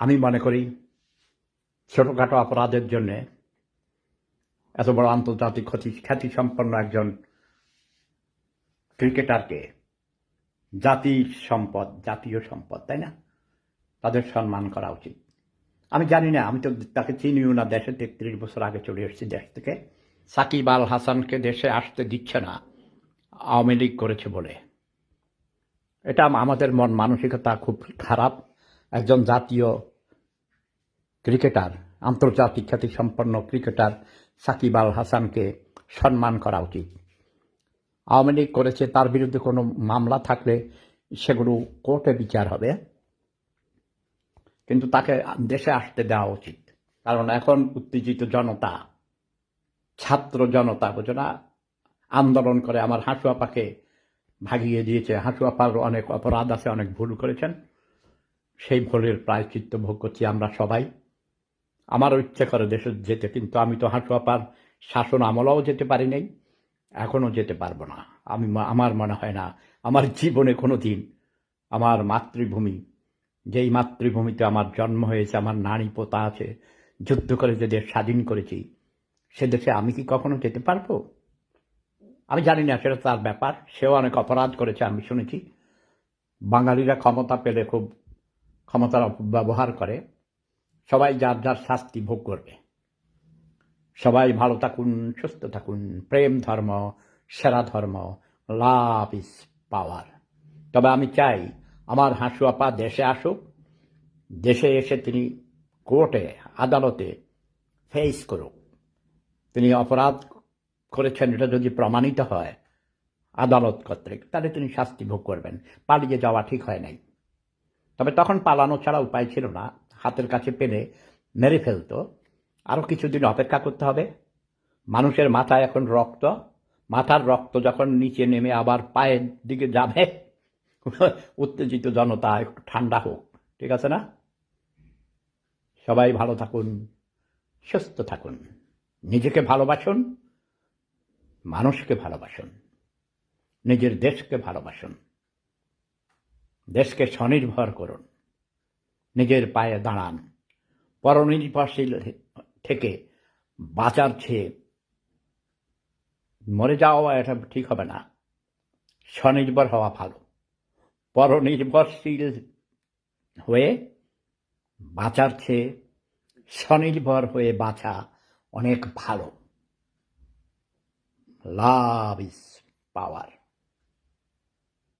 আমি মনে করি ছোটখাটো অপরাধের জন্য এত বড় আন্তর্জাতিক ক্ষতি খ্যাতি খ্যাতিসম্পন্ন একজন ক্রিকেটারকে জাতির সম্পদ, জাতীয় সম্পদ, তাই না? তাদের সম্মান করা উচিত। আমি জানি না, আমি তো তাকে চিনিও না, দেশে তেত্রিশ বছর আগে চলে এসেছি দেশ থেকে। সাকিব আল হাসানকে দেশে আসতে দিচ্ছে না, আওয়ামী লীগ করেছে বলে। এটা আমাদের মন মানসিকতা খুব খারাপ। একজন জাতীয় ক্রিকেটার, আন্তর্জাতিক খ্যাতিসম্পন্ন ক্রিকেটার সাকিব আল হাসানকে সম্মান করা উচিত। আওয়ামী লীগ করেছে, তার বিরুদ্ধে কোনো মামলা থাকলে সেগুলো কোর্টে বিচার হবে। কিন্তু তাকে দেশে আসতে দেওয়া উচিত। কারণ এখন উত্তেজিত জনতা, ছাত্র জনতা, বোঝো না, আন্দোলন করে। আমার হাঁসুয়াপাকে ভাগিয়ে দিয়েছে। হাঁসুয়াপার অনেক অপরাধ আছে, অনেক ভুল করেছেন। সেই ভুলের প্রায়শ্চিত্ত ভোগ করছি আমরা সবাই। আমারও ইচ্ছে করে দেশে যেতে, কিন্তু আমি তো হাঁটুয়াপার শাসন আমলাও যেতে পারি নাই। এখনও যেতে পারব না। আমি আমার মনে হয় না, আমার জীবনে কোনো দিন আমার মাতৃভূমি, যেই মাতৃভূমিতে আমার জন্ম হয়েছে, আমার নারী পোতা আছে, যুদ্ধ করে যে দেশ স্বাধীন করেছি, সে দেশে আমি কি কখনো যেতে পারব? আমি জানি না, সেটা তার ব্যাপার। সেও অনেক অপরাধ করেছে, আমি শুনেছি। বাঙালিরা ক্ষমতা পেলে খুব ক্ষমতার ব্যবহার করে, সবাই যার যার শাস্তি ভোগ করবে। সবাই ভালো থাকুন, সুস্থ থাকুন, প্রেম ধর্ম, সেরা ধর্ম, লাভ ইস পাওয়ার। তবে আমি চাই আমার হাঁসুয়াপা দেশে আসুক, দেশে এসে তিনি কোর্টে, আদালতে ফেস করুক। তিনি অপরাধ করেছেন, এটা যদি প্রমাণিত হয় আদালত কর্তৃক, তাহলে তিনি শাস্তি ভোগ করবেন। পালিয়ে যাওয়া ঠিক হয় নাই। তবে তখন পালানো ছাড়া উপায় ছিল না। হাতের কাছে পেলে মেরে ফেলতো। আরও কিছুদিন অপেক্ষা করতে হবে। মানুষের মাথায় এখন রক্ত। মাথার রক্ত যখন নিচে নেমে আবার পায়ের দিকে যাবে, উত্তেজিত জনতা একটু ঠান্ডা হোক, ঠিক আছে না? সবাই ভালো থাকুন, সুস্থ থাকুন। নিজেকে ভালোবাসুন, মানুষকে ভালোবাসুন। নিজের দেশকে ভালোবাসুন। দেশকে স্বনির্ভর করুন। নিজের পায়ে দাঁড়ান। পরনির্ভরশীল থেকে বাঁচার চেয়ে মরে যাওয়া এটা ঠিক হবে না। স্বনির্ভর হওয়া ভালো। পরনির্ভরশীল হয়ে বাঁচার চেয়ে স্বনির্ভর হয়ে বাঁচা অনেক ভালো। Love is power